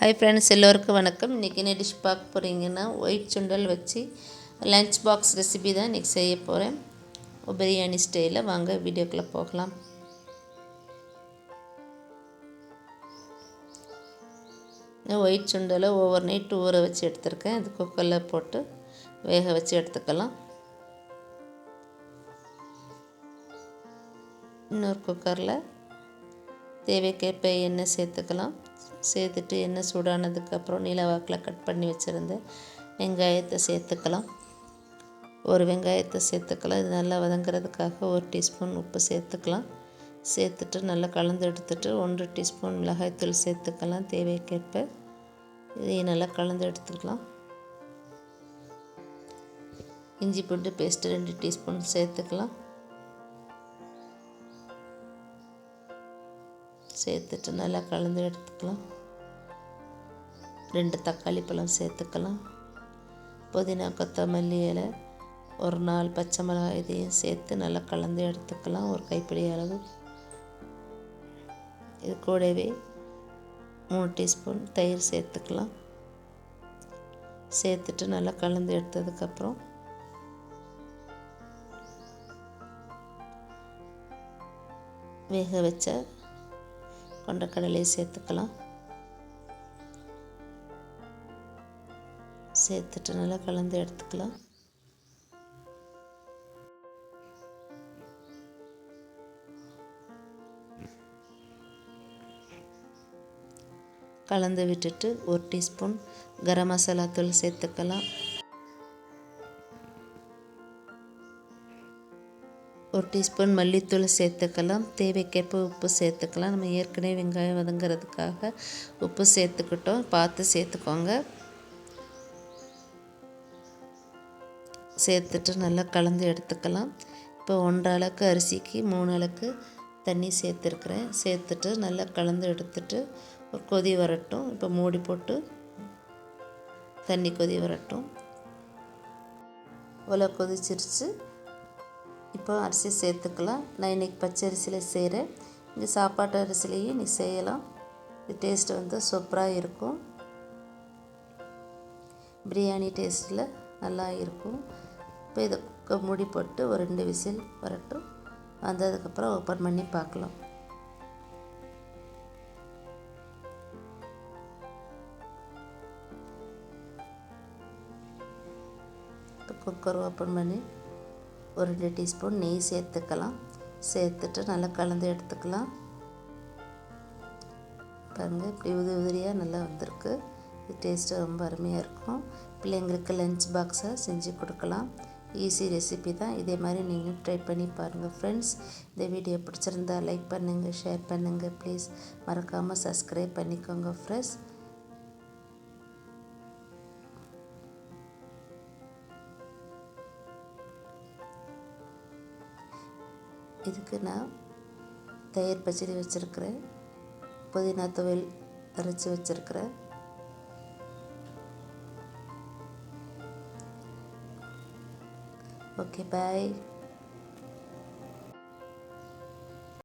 Hi friends எல்லோருக்கும் வணக்கம். இன்றைக்கி என்ன டிஷ் பார்க்க போகிறீங்கன்னா ஒயிட் சுண்டல் வச்சு லஞ்ச் பாக்ஸ் ரெசிபி தான் இன்றைக்கி செய்ய போகிறேன் பிரியாணி ஸ்டைலில் வாங்க வீடியோக்குள்ளே போகலாம். ஒயிட் சுண்டலை ஓவர் நைட் ஊற வச்சு எடுத்திருக்கேன். அது குக்கரில் போட்டு வேக வச்சு எடுத்துக்கலாம். இன்னொரு குக்கரில் தேவைக்கேற்ப எண்ணெய் சேர்த்துக்கலாம். சேர்த்துட்டு எண்ணெய் சூடானதுக்கப்புறம் நீலவாக்கில் கட் பண்ணி வச்சுருந்து வெங்காயத்தை சேர்த்துக்கலாம். ஒரு வெங்காயத்தை சேர்த்துக்கலாம். இது நல்லா வதங்குறதுக்காக ஒரு டீஸ்பூன் உப்பு சேர்த்துக்கலாம். சேர்த்துட்டு நல்லா கலந்து எடுத்துட்டு ஒன்று டீஸ்பூன் மிளகாய்த்தூள் சேர்த்துக்கலாம். தேவைக்கேற்ப இதையும் நல்லா கலந்து எடுத்துக்கலாம். இஞ்சி பூண்டு பேஸ்ட்டு ரெண்டு டீஸ்பூன் சேர்த்துக்கலாம். சேர்த்துட்டு நல்லா கலந்து எடுத்துக்கலாம். ரெண்டு தக்காளி பழம் சேர்த்துக்கலாம். புதினா கொத்தமல்லி இலை ஒரு நாலு பச்சை மிளகாய் இதையும் சேர்த்து நல்லா கலந்து எடுத்துக்கலாம். ஒரு கைப்பிடி அளவு. இது கூடவே மூணு டீஸ்பூன் தயிர் சேர்த்துக்கலாம். சேர்த்துட்டு நல்லா கலந்து எடுத்ததுக்கப்புறம் வேக வச்ச கொண்டக்கடலையை சேர்த்துக்கலாம். சேர்த்துட்டு நல்லா கலந்து எடுத்துக்கலாம். கலந்து விட்டுட்டு ஒரு டீஸ்பூன் கரம் மசாலா தூள் சேர்த்துக்கலாம். ஒரு டீஸ்பூன் மல்லித்தூள் சேர்த்துக்கலாம். தேவைக்கேற்ப உப்பு சேர்த்துக்கலாம். நம்ம ஏற்கனவே வெங்காயம் வதங்கிறதுக்காக உப்பு சேர்த்துக்கிட்டோம். பார்த்து சேர்த்துக்கோங்க. சேர்த்துட்டு நல்லா கலந்து எடுத்துக்கலாம். இப்போ ஒன்றரை அளவுக்கு அரிசிக்கு மூணு அளவுக்கு தண்ணி சேர்த்துருக்குறேன். சேர்த்துட்டு நல்லா கலந்து எடுத்துட்டு ஒரு கொதி வரட்டும். இப்போ மூடி போட்டு தண்ணி கொதி வரட்டும். இவ்வளோ கொதிச்சிருச்சு. இப்போ அரிசி சேர்த்துக்கலாம். நான் இன்றைக்கி பச்சை அரிசியில் செய்கிறேன் இங்கே சாப்பாட்டு அரிசிலையும் நீ செய்யலாம். இது டேஸ்ட் வந்து சூப்பராக இருக்கும். பிரியாணி டேஸ்ட்டில் நல்லா இருக்கும். இப்போ இதை மூடி போட்டு ஒரு ரெண்டு விசில் வரட்டும். வந்ததுக்கப்புறம் ஓப்பன் பண்ணி பார்க்கலாம். இப்போ குக்கர் ஓப்பன் பண்ணி ஒரு ரெண்டு டீஸ்பூன் நெய் சேர்த்துக்கலாம். சேர்த்துட்டு நல்லா கலந்து எடுத்துக்கலாம். பாருங்கள் இப்படி உதிரி உதிரியாக நல்லா வந்திருக்கு. இது டேஸ்ட்டு ரொம்ப அருமையாக இருக்கும். பிள்ளைங்களுக்கு லஞ்ச் பாக்ஸாக செஞ்சு கொடுக்கலாம். ஈஸி ரெசிபி தான். இதே மாதிரி நீங்கள் ட்ரை பண்ணி பாருங்கள் ஃப்ரெண்ட்ஸ் இந்த வீடியோ பிடிச்சிருந்தா லைக் பண்ணுங்கள் ஷேர் பண்ணுங்கள் ப்ளீஸ் மறக்காமல் சப்ஸ்கிரைப் பண்ணிக்கோங்க ஃப்ரெண்ட்ஸ் இதுக்கு நான் தயிர் பச்சடி வச்சுருக்கிறேன் புதினா துவையல் அரைச்சி வச்சுருக்கிறேன் ஓகே பாய்